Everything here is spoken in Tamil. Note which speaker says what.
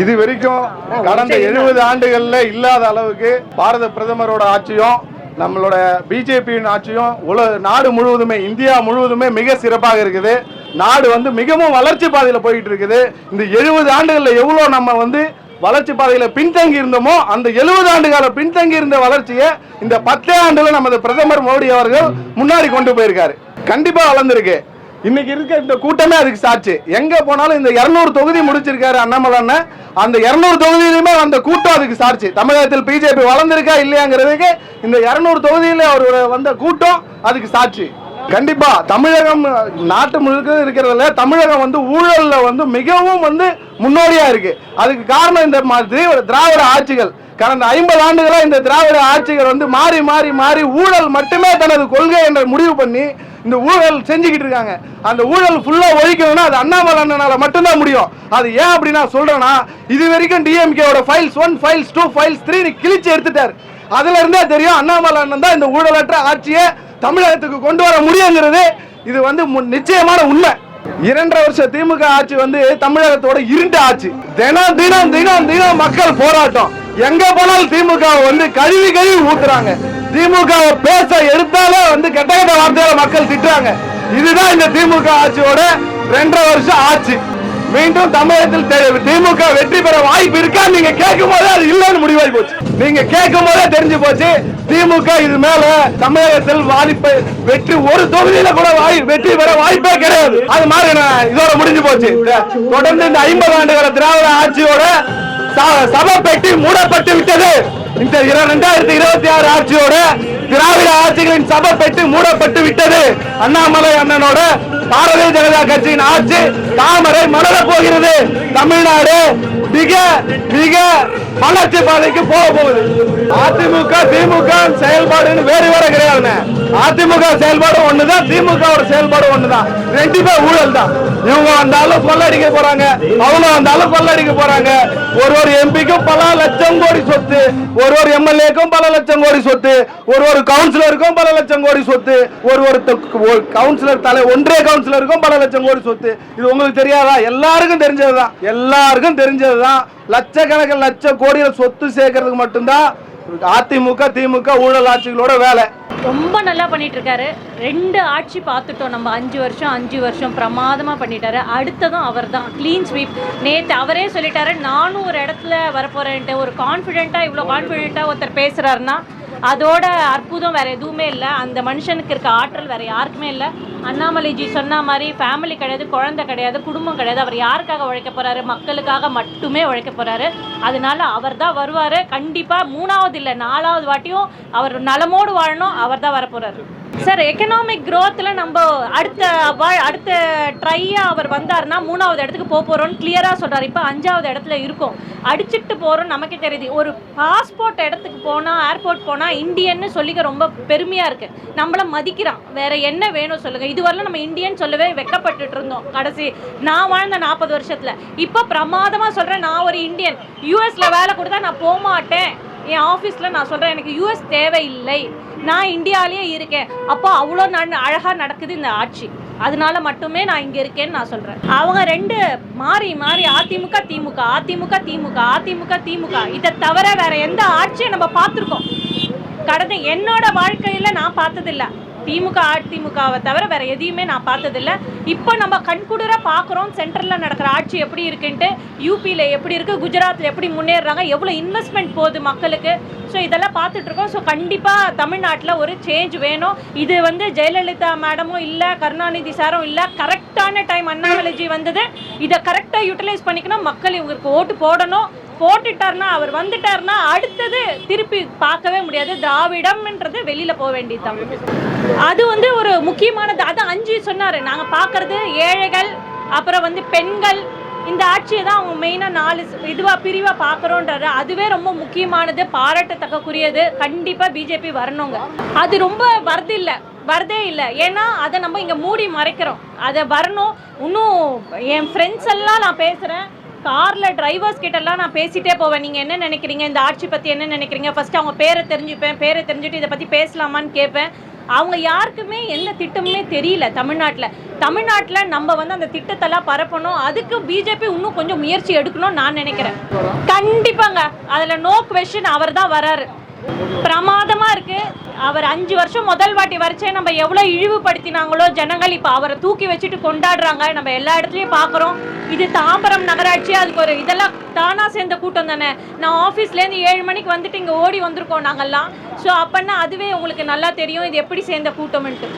Speaker 1: இது வரைக்கும் கடந்த எழுபது ஆண்டுகள்ல இல்லாத அளவுக்கு பாரத பிரதமரோட ஆட்சியும் நம்மளோட பிஜேபியின் ஆட்சியும் உல நாடு முழுவதுமே இந்தியா முழுவதுமே மிக சிறப்பாக இருக்குது. நாடு வந்து மிகவும் வளர்ச்சி பாதையில் போயிட்டு இருக்குது. இந்த எழுபது ஆண்டுகள்ல எவ்வளோ நம்ம வந்து வளர்ச்சி பாதையில பின்தங்கி இருந்தோமோ அந்த எழுபது ஆண்டு கால பின்தங்கி இருந்த வளர்ச்சியை இந்த பத்தே ஆண்டுல நமது பிரதமர் மோடி அவர்கள் முன்னாடி கொண்டு போயிருக்காரு. கண்டிப்பா வளர்ந்துருக்கு. இன்னைக்கு இருக்க இந்த கூட்டமே அதுக்கு சாட்சி. எங்க போனாலும் இந்த 200 தொகுதி முடிச்சிருக்காரு அண்ணாமலை அந்த 200 தொகுதியிலுமே அந்த கூட்டம் அதுக்கு சாட்சி. தமிழகத்தில் பிஜேபி வளர்ந்துருக்கா இல்லையாங்கிறதுக்கு இந்த 200 தொகுதியில அவர் வந்த கூட்டம் அதுக்கு சாட்சி. கண்டிப்பா தமிழகம் நாட்டு முழுக்க இருக்கிறதுல தமிழகம் வந்து ஊழல்ல வந்து மிகவும் வந்து முன்னோடியா இருக்கு. அதுக்கு காரணம் இந்த மாதிரி திராவிட திராவிட ஆட்சிகள். கடந்த ஐம்பது ஆண்டுகளாக இந்த திராவிட ஆட்சிகள் வந்து மாறி மாறி மாறி ஊழல் மட்டுமே தனது கொள்கை என்ற முடிவு பண்ணி இந்த ஊழல் செஞ்சுக்கிட்டு இருக்காங்க. அந்த ஊழல் ஃபுல்லாக ஒழிக்கணும்னா அது அண்ணாமலை அண்ணனால மட்டும்தான் முடியும். அது ஏன் அப்படி நான் சொல்கிறேன்னா இது வரைக்கும் டிஎம்கேவோட files one files two files three கிழிச்சு எடுத்துட்டாரு. அதுல இருந்தே தெரியும் அண்ணாமலை அண்ணன் தான் இந்த ஊழலற்ற ஆட்சியை தமிழகத்துக்கு கொண்டு வர முடியுங்கிறது. இது வந்து நிச்சயமான உண்மை. இரண்டரை வருஷம் திமுக ஆட்சி வந்து தமிழகத்தோட இருண்ட ஆட்சி. தினம் தினம் தினம் தினம் மக்கள் போராட்டம். எங்க போனாலும் திமுக வந்து கழுவி கழுவி ஊத்துறாங்க. திமுக பேச எடுத்தாலே வந்து கெட்ட கெட்ட வார்த்தையால மக்கள் திட்டுறாங்க. இதுதான் இந்த திமுக ஆட்சியோட ரெண்டரை வருஷம் ஆட்சி. மீண்டும் தமிழகத்தில் திமுக வெற்றி பெற வாய்ப்பு இருக்கா? நீங்க கேட்கும் போதே அது இல்லைன்னு முடிவாகி போச்சு. நீங்க கேட்கும் போதே தெரிஞ்சு போச்சு திமுக இது மேல தமிழகத்தில் வாய்ப்பு வெற்றி ஒரு தொகுதியில கூட வாய் வெற்றி பெற வாய்ப்பே கிடையாது. அது மாதிரி இதோட முடிஞ்சு போச்சு. தொடர்ந்து இந்த ஐம்பது ஆண்டுகள திராவிட ஆட்சியோட ச- சபை பெட்டி மூடப்பட்டு விட்டது. இந்த இர- இரண்டாயிரத்தி இருபத்தி ஆறு ஆட்சியோட திராவிட கட்சிகளின் சபை பெற்று மூடப்பட்டு விட்டது. அண்ணாமலை அண்ணனோட பாரதிய ஜனதா கட்சியின் ஆட்சி தாமரை மலர போகிறது. தமிழ்நாடு மிக மிக வளர்ச்சி பாதைக்கு போக போகுது. அதிமுக திமுக செயல்பாடுன்னு வேறு வேற கிடையாது அதிமுக செயல்பாடு ஒண்ணுதான் திமுக செயல்பாடு ஒண்ணுதான். ரெண்டுமே ஊழல் தான். இவங்க வந்தாலும் கொள்ளடிக்க போறாங்க அவங்க வந்தாலும் கொள்ளடிக்க போறாங்க. ஒரு ஒரு எம்பிக்கும் பல லட்சம் கோடி சொத்து ஒரு ஒரு எம்எல்ஏக்கும் பல லட்சம் கோடி சொத்து ஒரு ஒரு கவுன்சிலருக்கும் பல லட்சம் கோடி சொத்து. ஒரு ஒரு ஒரு கவுன்சிலர் தலை ஒன்றே கவுன்சிலருக்கும் பல லட்சம் கோடி சொத்து. இது உங்களுக்கு தெரியாதா? எல்லாருக்கும் தெரிஞ்சதுதான். எல்லாருக்கும் தெரிஞ்சதுதான். லட்சக்கணக்கில் லட்ச கோடியில் சொத்து சேர்க்கறதுக்கு மட்டும்தான் அதிமுக திமுக ஊழல் ஆட்சிகளோட வேலை.
Speaker 2: ரொம்ப நல்லா பண்ணிட்டு இருக்காரு ரெண்டு ஆட்சி பார்த்துட்டோம் நம்ம. அஞ்சு வருஷம் அஞ்சு வருஷம் பிரமாதமா பண்ணிட்டாரு. அடுத்ததும் அவர் தான் க்ளீன் ஸ்வீப் நேற்று அவரே சொல்லிட்டாரு நானும் ஒரு இடத்துல வரப்போறேன்ட்டு. ஒரு கான்ஃபிடென்ட்டா இவ்வளோ கான்ஃபிடென்ட்டா ஒருத்தர் பேசுறாருன்னா அதோட அற்புதம் வேற எதுவுமே இல்லை. அந்த மனுஷனுக்கு இருக்க ஆற்றல் வேற யாருக்குமே இல்லை. அண்ணாமலைஜி சொன்ன மாதிரி ஃபேமிலி கிடையாது குழந்தை கிடையாது குடும்பம் கிடையாது. அவர் யாருக்காக உழைக்க போறாரு? மக்களுக்காக மட்டுமே உழைக்க போறாரு. அதனால அவர் தான் வருவார். கண்டிப்பாக மூணாவது இல்லை நாலாவது வாட்டியும் அவர் நலமோடு வாழணும். அவர் தான் வரப்போறாரு சார் எக்கனாமிக் க்ரோத்தில் நம்ம அடுத்த அடுத்த ட்ரையாக அவர் வந்தார்னா மூணாவது இடத்துக்கு போக போகிறோம்னு கிளியராக சொல்கிறார் இப்போ அஞ்சாவது இடத்துல இருக்கும். அடிச்சுட்டு போகிறோம் நமக்கே தெரியுது. ஒரு பாஸ்போர்ட் இடத்துக்கு போனால் ஏர்போர்ட் போனால் இந்தியன்னு சொல்லிக்க ரொம்ப பெருமையாக இருக்குது நம்மள மதிக்கிறான். வேறு என்ன வேணும் சொல்லுங்கள் இதுவரையிலும் நம்ம இந்தியன் சொல்லவே வெக்கப்பட்டுட்டு இருந்தோம். கடைசி நான் வாழ்ந்த நாற்பது வருஷத்தில். இப்போ பிரமாதமாக சொல்கிறேன் நான் ஒரு இந்தியன் யூஎஸில் வேலை கொடுத்தா நான் போக மாட்டேன் என் ஆஃபீஸில் நான் சொல்கிறேன் எனக்கு யூஎஸ் தேவையில்லை. நான் இந்தியாவிலேயே இருக்கேன். அப்போ அவ்வளோ நான் அழகாக நடக்குது இந்த ஆட்சி. அதனால மட்டுமே நான் இங்கே இருக்கேன்னு நான் சொல்கிறேன் அவங்க ரெண்டு மாறி மாறி அதிமுக திமுக அதிமுக திமுக அதிமுக திமுக. இதை தவிர வேற எந்த ஆட்சியை நம்ம பார்த்துருக்கோம்? கடந்த என்னோட வாழ்க்கையில் நான் பார்த்ததில்ல. திமுக அதிமுகவை தவிர வேற எதையுமே நான் பார்த்ததில்ல. இப்போ நம்ம கண்குளிர பார்க்குறோம். சென்ட்ரலில் நடக்கிற ஆட்சி எப்படி இருக்குன்ட்டு யூபியில் எப்படி இருக்குது குஜராத்தில் எப்படி முன்னேறுறாங்க? எவ்வளோ இன்வெஸ்ட்மெண்ட் போகுது மக்களுக்கு? ஸோ இதெல்லாம் பார்த்துட்ருக்கோம். ஸோ கண்டிப்பாக தமிழ்நாட்டில் ஒரு சேஞ்ச் வேணும். இது வந்து ஜெயலலிதா மேடமும் இல்லை கருணாநிதி சாரும் இல்லை கரெக்டான டைம் அண்ணாமலைஜி வந்தது. இதை கரெக்டாக யூட்டிலைஸ் பண்ணிக்கணும். மக்கள் இவங்களுக்கு ஓட்டு போடணும். போட்டுட்டாருன்னா அவர் வந்துட்டாருன்னா அடுத்தது திருப்பி பார்க்கவே முடியாது. திராவிடம்ன்றது வெளியில போக வேண்டியதுதான் அது வந்து ஒரு முக்கியமானது. அதான் அஞ்சு சொன்னாரு. நாங்க பார்க்குறது ஏழைகள் அப்புறம் வந்து பெண்கள். இந்த ஆட்சியை தான் அவங்க மெயினாக நாலு இதுவாக பிரிவாக பார்க்குறோன்றாரு. அதுவே ரொம்ப முக்கியமானது பாராட்டத்தக்கக்குரியது கண்டிப்பாக பிஜேபி வரணுங்க. அது ரொம்ப வரது இல்லை வரதே இல்லை. ஏன்னா அதை நம்ம இங்கே மூடி மறைக்கிறோம். அதை வரணும். இன்னும் என் ஃப்ரெண்ட்ஸ் எல்லாம் நான் பேசுகிறேன் காரில் டிரைவர்ஸ் கிட்டலாம் நான் பேசிட்டே போவேன். நீங்கள் என்ன நினைக்கிறீங்க? இந்த ஆட்சி பற்றி என்ன நினைக்கிறீங்க? ஃபர்ஸ்ட் அவங்க பேரை தெரிஞ்சுப்பேன். பேரை தெரிஞ்சுட்டு இதை பற்றி பேசலாமான்னு கேட்பேன். அவங்க யாருக்குமே எந்த திட்டமுமே தெரியல தமிழ்நாட்டில். தமிழ்நாட்டில் நம்ம வந்து அந்த திட்டத்தெல்லாம் பரப்பணும். அதுக்கு பிஜேபி இன்னும் கொஞ்சம் முயற்சி எடுக்கணும்னு நான் நினைக்கிறேன். கண்டிப்பாங்க. அதில் நோ கொஷின் அவர் தான் வராரு. பிரமாதமா இருக்கு. அவர் அஞ்சு வருஷம் முதல் வாட்டி வரைச்சே நம்ம எவ்வளவு இழிவுபடுத்தினாங்களோ ஜனங்கள் இப்ப அவரை தூக்கி வச்சுட்டு கொண்டாடுறாங்க. நம்ம எல்லா இடத்துலயும் பாக்குறோம். இது தாம்பரம் நகராட்சி அதுக்கு ஒரு இதெல்லாம் தானா சேர்ந்த கூட்டம் தானே? நான் ஆஃபீஸ்லேருந்து ஏழு மணிக்கு வந்துட்டு இங்க ஓடி வந்திருக்கோம் நாங்கெல்லாம். ஸோ அப்பன்னா அதுவே உங்களுக்கு நல்லா தெரியும். இது எப்படி சேர்ந்த கூட்டம்ன்ட்டு.